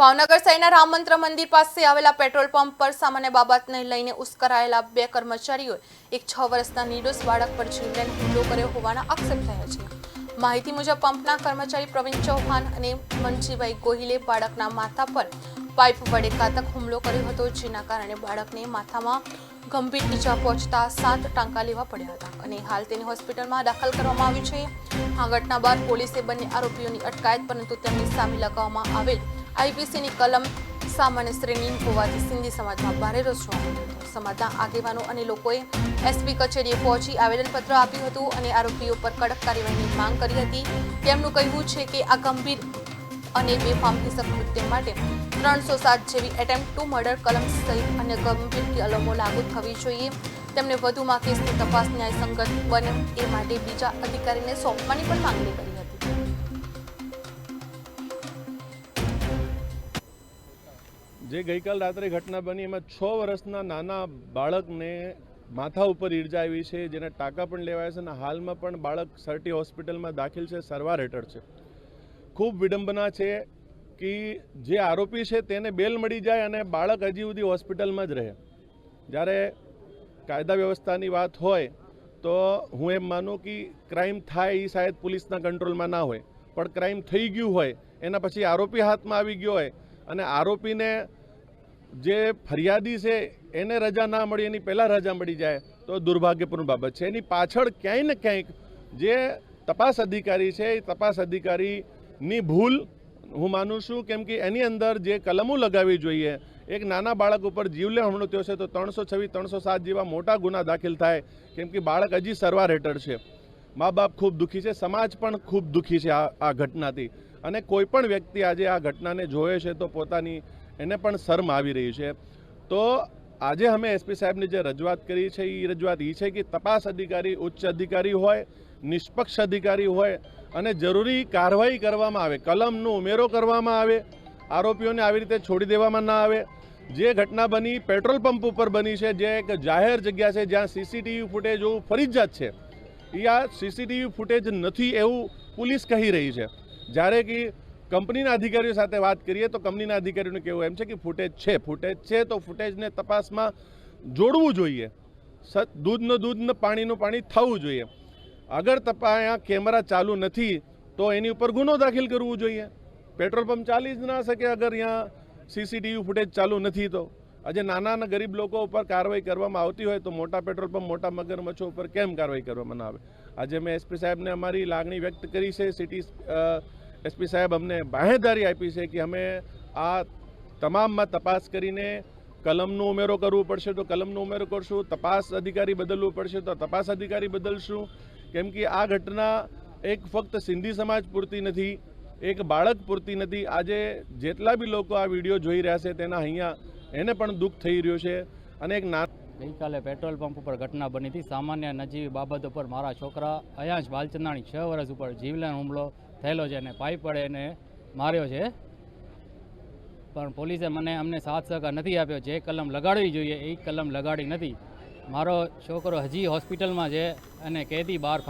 ભાવનગર શહેરના રામ મંત્ર મંદિર પાસે આવેલા પેટ્રોલ પંપ પર સામાન્ય બાબતને લઈને ઉશ્કરાયેલા બે કર્મચારીઓએ એક છ વર્ષના નિર્દોષ બાળક પર જીવલેણ હુમલો કર્યો હોવાના આક્ષેપ થયા છે. માહિતી મુજબ, પંપના કર્મચારી પ્રવીણ ચૌહાણ અને મનજીભાઈ ગોહિલે બાળકના માથા પર પાઇપ વડે ઘાતક હુમલો કર્યો હતો, જેના કારણે બાળકને માથામાં ગંભીર ઈજા પહોંચતા સાત ટાંકા લેવા પડ્યા હતા અને હાલ તેને હોસ્પિટલમાં દાખલ કરવામાં આવ્યું છે. આ ઘટના બાદ પોલીસે બંને આરોપીઓની અટકાયત, પરંતુ તેમની સામે લગાવવામાં આવેલ આઈપીસીની કલમ સામાન્ય શ્રેણીની હોવાથી સિંધી સમાજમાં ભારે રોષ જોવા સમાજના આગેવાનો અને લોકોએ એસપી કચેરીએ પહોંચી આવેદનપત્ર આપ્યું હતું અને આરોપીઓ પર કડક કાર્યવાહીની માંગ કરી હતી. તેમનું કહેવું છે કે આ ગંભીર અને બેફામ હિંસક કૃત્ય માટે ત્રણસો સાત જેવી એટેમ્પ ટુ મર્ડર કલમ સહિત અન્ય ગંભીર કલમો લાગુ થવી જોઈએ. તેમણે વધુમાં કેસની તપાસ, ન્યાયસંગત બને એ માટે બીજા અધિકારીને સોંપવાની પણ માંગણી કરી. જે ગઈકાલ રાત્રે ઘટના બની, એમાં છ વર્ષના નાના બાળકને માથા ઉપર ઈર્જા આવી છે, જેના ટાંકા પણ લેવાયા છે અને હાલમાં પણ બાળક સરટી હોસ્પિટલમાં દાખલ છે, સારવાર હેઠળ છે. ખૂબ વિડંબના છે કે જે આરોપી છે તેને બેલ મળી જાય અને બાળક હજી સુધી હોસ્પિટલમાં જ રહે. જ્યારે કાયદા વ્યવસ્થાની વાત હોય, તો હું એમ માનું કે ક્રાઇમ થાય એ શાયદ પોલીસના કંટ્રોલમાં ના હોય. પણ ક્રાઇમ થઈ ગયું હોય, એના પછી આરોપી હાથમાં આવી ગયો હોય અને આરોપીને જે ફરિયાદી છે, એને રજા ના મળી, એની પહેલાં રજા મળી જાય, તો દુર્ભાગ્યપૂર્ણ બાબત છે. એની પાછળ ક્યાંય ને ક્યાંક જે તપાસ અધિકારી છે, એ તપાસ અધિકારીની ભૂલ હું માનું છું, કેમ કે એની અંદર જે કલમો લગાવવી જોઈએ, એક નાના બાળક ઉપર જીવલે હમણો થયો છે, તો ત્રણસો છવ્વીસ, ત્રણસો સાત જેવા મોટા ગુના દાખલ થાય, કેમ કે બાળક હજી સરવાર હેઠળ છે. મા બાપ ખૂબ દુઃખી છે, સમાજ પણ ખૂબ દુઃખી છે આ આ ઘટનાથી. અને કોઈ પણ વ્યક્તિ આજે આ ઘટનાને જોવે છે, તો પોતાની એને પણ શરમ આવી રહી છે. તો આજે અમે એસપી સાહેબની જે રજૂઆત કરી છે એ રજૂઆત એ છે કે તપાસ અધિકારી, ઉચ્ચ અધિકારી હોય, નિષ્પક્ષ અધિકારી હોય અને જરૂરી કાર્યવાહી કરવામાં આવે, કલમનો ઉમેરો કરવામાં આવે, આરોપીઓને આવી રીતે છોડી દેવામાં ના આવે. જે ઘટના બની, પેટ્રોલ પંપ ઉપર બની છે, જે એક જાહેર જગ્યા છે જ્યાં સીસીટીવી ફૂટેજ હોવું ફરજિયાત છે. એ આ સીસીટીવી ફૂટેજ નથી એવું પોલીસ કહી રહી છે. જ્યારે કે કંપનીના અધિકારીઓ સાથે વાત કરીએ તો કંપનીના અધિકારીઓનું કહેવું એમ છે કે ફૂટેજ છે ફૂટેજ છે તો ફૂટેજને તપાસમાં જોડવું જોઈએ. સત દૂધનું દૂધને પાણીનું પાણી થવું જોઈએ. અગર તપા કેમેરા ચાલુ નથી તો એની ઉપર ગુનો દાખલ કરવો જોઈએ. પેટ્રોલ પંપ ચાલી જ ના શકે અગર અહીંયા સીસીટીવી ફૂટેજ ચાલુ નથી તો. આજે નાના ગરીબ લોકો ઉપર કાર્યવાહી કરવામાં આવતી હોય તો મોટા પેટ્રોલ પંપ, મોટા મગરમચ્છો ઉપર કેમ કાર્યવાહી કરવામાં આવે? આજે મેં એસપી સાહેબને અમારી લાગણી વ્યક્ત કરી છે, સિટી એસપી સાહેબ અમને બાહેધારી આપી છે કે અમે આ તમામમાં તપાસ કરીને કલમનો ઉમેરો કરવો પડશે તો કલમનો ઉમેરો કરશું, તપાસ અધિકારી બદલવું પડશે તો તપાસ અધિકારી બદલશું. કેમ કે આ ઘટના એક ફક્ત સિંધી સમાજ પૂરતી નથી, એક બાળક પૂરતી નથી. આજે જેટલા બી લોકો આ વીડિયો જોઈ રહ્યા છે તેના અહીંયા એને પણ દુઃખ થઈ રહ્યું છે અને એક ના ગઈકાલે પેટ્રોલ પંપ ઉપર ઘટના બની હતી. સામાન્ય નજીવી બાબત ઉપર મારા છોકરા અયાંશ બાલચંદાણી છ વર્ષ ઉપર જીવલેણ હુમલો થયેલો છે અને પાઇપ પડે એને માર્યો છે. પણ પોલીસે મને અમને સાથ સહકાર નથી આપ્યો. જે કલમ લગાડવી જોઈએ, એ કલમ લગાડી નથી. મારો છોકરો હજી હોસ્પિટલમાં છે અને કેદી બહાર